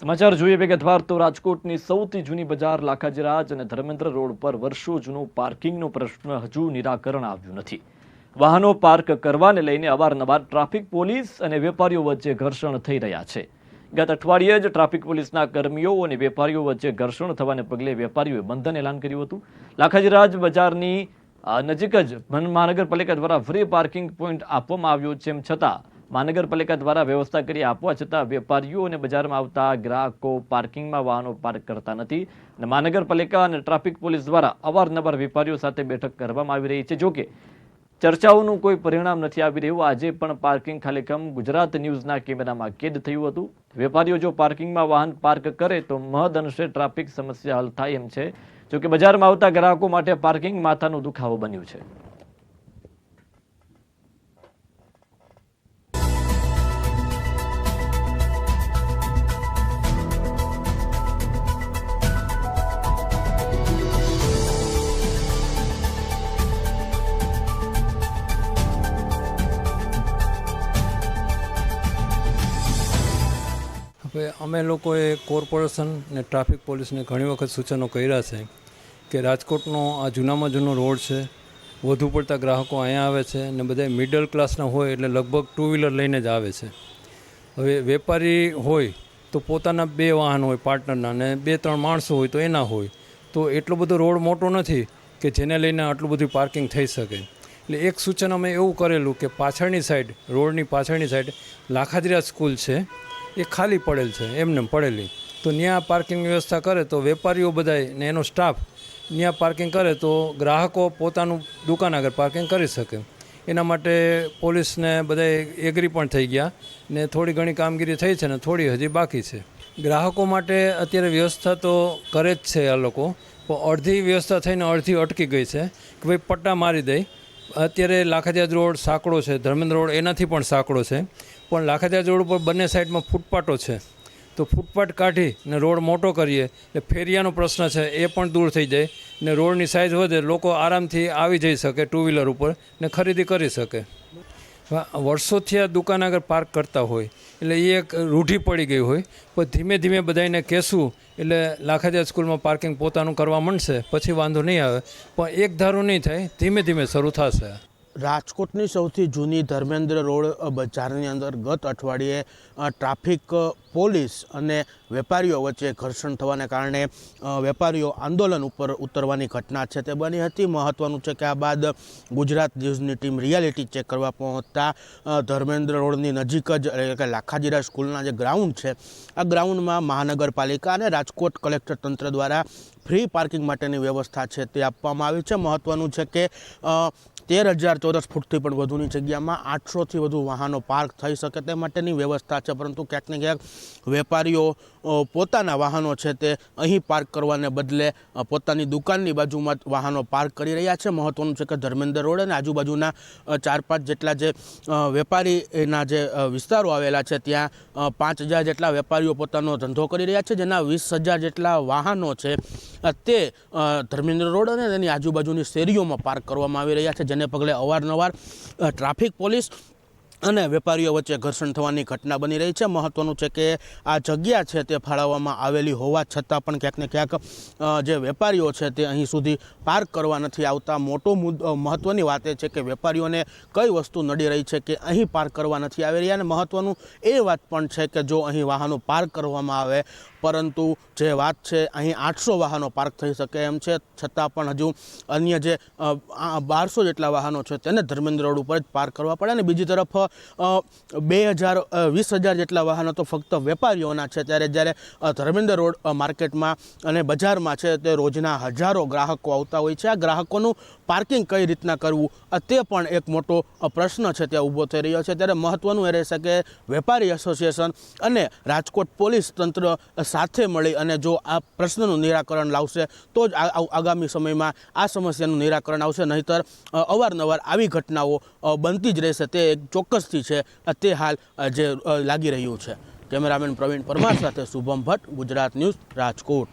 સમાચાર જોઈએ વિગતવાર તો રાજકોટની સૌથી જૂની બજાર લાખાજીરાજ અને ધર્મેન્દ્ર રોડ પર વર્ષો જૂનો પાર્કિંગનો પ્રશ્ન હજુ નિરાકરણ આવ્યું નથી. વાહનો પાર્ક કરવાને લઈને અવારનવાર ટ્રાફિક પોલીસ અને વેપારીઓ વચ્ચે ઘર્ષણ થઈ રહ્યા છે. ગત અઠવાડિયે જ ટ્રાફિક પોલીસના કર્મીઓ અને વેપારીઓ વચ્ચે ઘર્ષણ થવાને પગલે વેપારીઓએ બંધન એલાન કર્યું હતું. લાખાજીરાજ બજારની નજીક જ મહાનગરપાલિકા દ્વારા ફ્રી પાર્કિંગ પોઈન્ટ આપવામાં આવ્યો છે, એમ છતાં મહાનગરપાલિકા દ્વારા વ્યવસ્થા કરી આપવા છતાં વેપારીઓ અને બજારમાં આવતા ગ્રાહકો પાર્કિંગમાં વાહનો પાર્ક કરતા નથી. અને મહાનગરપાલિકા અને ટ્રાફિક પોલીસ દ્વારા અવારનવાર વેપારીઓ સાથે બેઠક કરવામાં આવી રહી છે. જોકે ચર્ચાઓનું કોઈ પરિણામ નથી આવી રહ્યું. આજે પણ પાર્કિંગ ખાલીકમ ગુજરાત ન્યૂઝના કેમેરામાં કેદ થયું હતું. વેપારીઓ જો પાર્કિંગમાં વાહન પાર્ક કરે તો મહદઅંશે ટ્રાફિક સમસ્યા હલ થાય એમ છે. જોકે બજારમાં આવતા ગ્રાહકો માટે પાર્કિંગ માથાનો દુખાવો બન્યું છે. હવે અમે લોકોએ કોર્પોરેશન ને ટ્રાફિક પોલીસને ઘણી વખત સૂચનો કર્યા છે કે રાજકોટનો આ જૂનામાં જૂનો રોડ છે, વધુ પડતા ગ્રાહકો અહીંયા આવે છે ને બધા મિડલ ક્લાસના હોય એટલે લગભગ ટુ વ્હીલર લઈને જ આવે છે. હવે વેપારી હોય તો પોતાના બે વાહન હોય પાર્ટનરના ને બે ત્રણ માણસો હોય તો એના હોય. તો એટલો બધો રોડ મોટો નથી કે જેને લઈને આટલું બધું પાર્કિંગ થઈ શકે. એટલે એક સૂચન અમે એવું કરેલું કે પાછળની સાઈડ રોડની પાછળની સાઈડ લાખાદિરા સ્કૂલ છે. એ ખાલી પડેલ છે, એમને પડેલી. તો ત્યાં પાર્કિંગ વ્યવસ્થા કરે તો વેપારીઓ બધાય ને એનો સ્ટાફ ત્યાં પાર્કિંગ કરે તો ગ્રાહકો પોતાનું દુકાન આગળ પાર્કિંગ કરી શકે. એના માટે પોલીસને બધાય એગ્રી પણ થઈ ગયા ને થોડી ઘણી કામગીરી થઈ છે ને થોડી હજી બાકી છે. ગ્રાહકો માટે અત્યારે વ્યવસ્થા તો કરે જ છે આ લોકો, પણ અડધી વ્યવસ્થા થઈને અડધી અટકી ગઈ છે કે ભાઈ પટ્ટા મારી દઈ અત્યારે લાખાજાજ રોડ સાંકડો છે, ધર્મેન્દ્ર રોડ એનાથી પણ સાંકડો છે. પણ લાખાજાજ રોડ ઉપર બંને સાઈડમાં ફૂટપાટો છે. તો ફૂટપાટ કાઢી ને રોડ મોટો કરીએ, એટલે ફેરિયાનો પ્રશ્ન છે, એ પણ દૂર થઈ જાય. ને રોડની સાઇઝ વધે, લોકો આરામથી આવી જઈ શકે ટુ વ્હીલર ઉપર, ને ખરીદી કરી શકે. વર્ષોથી આ દુકાન આગળ પાર્ક કરતા હોય. એટલે એ એક રૂઢી પડી ગઈ હોય. પણ ધીમે ધીમે બધાને કહેશું, એટલે લાખાજા સ્કૂલમાં પાર્કિંગ પોતાનું કરવા માંડશે, પછી વાંધો નહીં આવે. પણ એક ધારું નહીં થાય, ધીમે ધીમે શરૂ થશે. રાજકોટની સૌથી જૂની ધર્મેન્દ્ર રોડ બજારની અંદર ગત અઠવાડિયે ટ્રાફિક પોલીસ અને વેપારીઓ વચ્ચે ઘર્ષણ થવાને કારણે વેપારીઓ આંદોલન ઉપર ઉતરવાની ઘટના છે. તે બની હતી. મહત્વનું છે કે આ બાદ ગુજરાત ન્યૂઝની ટીમ રિયાલિટી ચેક કરવા પહોંચતા ધર્મેન્દ્ર રોડની નજીક જ, એટલે કે લાખાજીરા સ્કૂલના જે ગ્રાઉન્ડ છે, આ ગ્રાઉન્ડમાં મહાનગરપાલિકા અને રાજકોટ કલેક્ટર તંત્ર દ્વારા ફ્રી પાર્કિંગ માટેની વ્યવસ્થા છે તે આપવામાં આવી છે. મહત્વનું છે કે તેર હજાર ચોરસ ફૂટથી પણ વધુની જગ્યામાં આઠસોથી વધુ વાહનો પાર્ક થઈ શકે તે માટેની વ્યવસ્થા છે. પરંતુ ક્યાંક ને ક્યાંક વેપારીઓ પોતાના વાહનો છે તે અહીં પાર્ક કરવાને બદલે પોતાની દુકાનની બાજુમાં વાહનો પાર્ક કરી રહ્યા છે. મહત્ત્વનું છે કે ધર્મેન્દ્ર રોડ અને આજુબાજુના ચાર પાંચ જેટલા જે વેપારીના જે વિસ્તારો આવેલા છે ત્યાં પાંચ હજાર જેટલા વેપારીઓ પોતાનો ધંધો કરી રહ્યા છે. જેના વીસ હજાર જેટલા વાહનો છે તે ધર્મેન્દ્ર રોડ અને તેની આજુબાજુની શેરીઓમાં પાર્ક કરવામાં આવી રહ્યા છે. જેને પગલે અવારનવાર ટ્રાફિક પોલીસ અને વેપારીઓ વચ્ચે ઘર્ષણ થવાની ઘટના બની રહી છે. મહત્વનું છે કે આ જગ્યા છે તે ફાળવવામાં આવેલી હોવા છતાં પણ ક્યાંક ને ક્યાંક જે વેપારીઓ છે તે અહીં સુધી પાર્ક કરવા નથી આવતા. મોટો મુદ્દો મહત્વની વાત એ છે કે વેપારીઓને કઈ વસ્તુ નડી રહી છે કે અહીં પાર્ક કરવા નથી આવી રહ્યા. અને મહત્વનું એ વાત પણ છે કે જો અહીં વાહનો પાર્ક કરવામાં આવે, પરંતુ જે વાત છે અહીં આઠસો વાહનો પાર્ક થઈ શકે એમ છે. છતાં પણ હજુ અન્ય જે બારસો જેટલા વાહનો છે તેને ધર્મેન્દ્ર રોડ ઉપર જ પાર્ક કરવા પડે. અને બીજી તરફ બે હજાર વીસ હજાર જેટલા વાહનો તો ફક્ત વેપારીઓના છે. ત્યારે જ્યારે ધર્મેન્દ્ર રોડ માર્કેટમાં અને બજારમાં છે, તે રોજના હજારો ગ્રાહકો આવતા હોય છે. આ ગ્રાહકોનું પાર્કિંગ કઈ રીતના કરવું તે પણ એક મોટો પ્રશ્ન છે ત્યાં ઊભો થઈ રહ્યો છે. ત્યારે મહત્ત્વનું એ રહેશે કે વેપારી એસોસિએશન અને રાજકોટ પોલીસ તંત્ર સાથે મળી અને જો આ પ્રશ્નનું નિરાકરણ લાવશે, તો જ આગામી સમયમાં આ સમસ્યાનું નિરાકરણ આવશે. નહીંતર અવારનવાર આવી ઘટનાઓ બનતી જ રહેશે. તે એક ચોક્કસથી છે. તે હાલ જે લાગી રહ્યું છે. કેમેરામેન પ્રવીણ પરમાર સાથે શુભમ ભટ્ટ, ગુજરાત ન્યૂઝ રાજકોટ.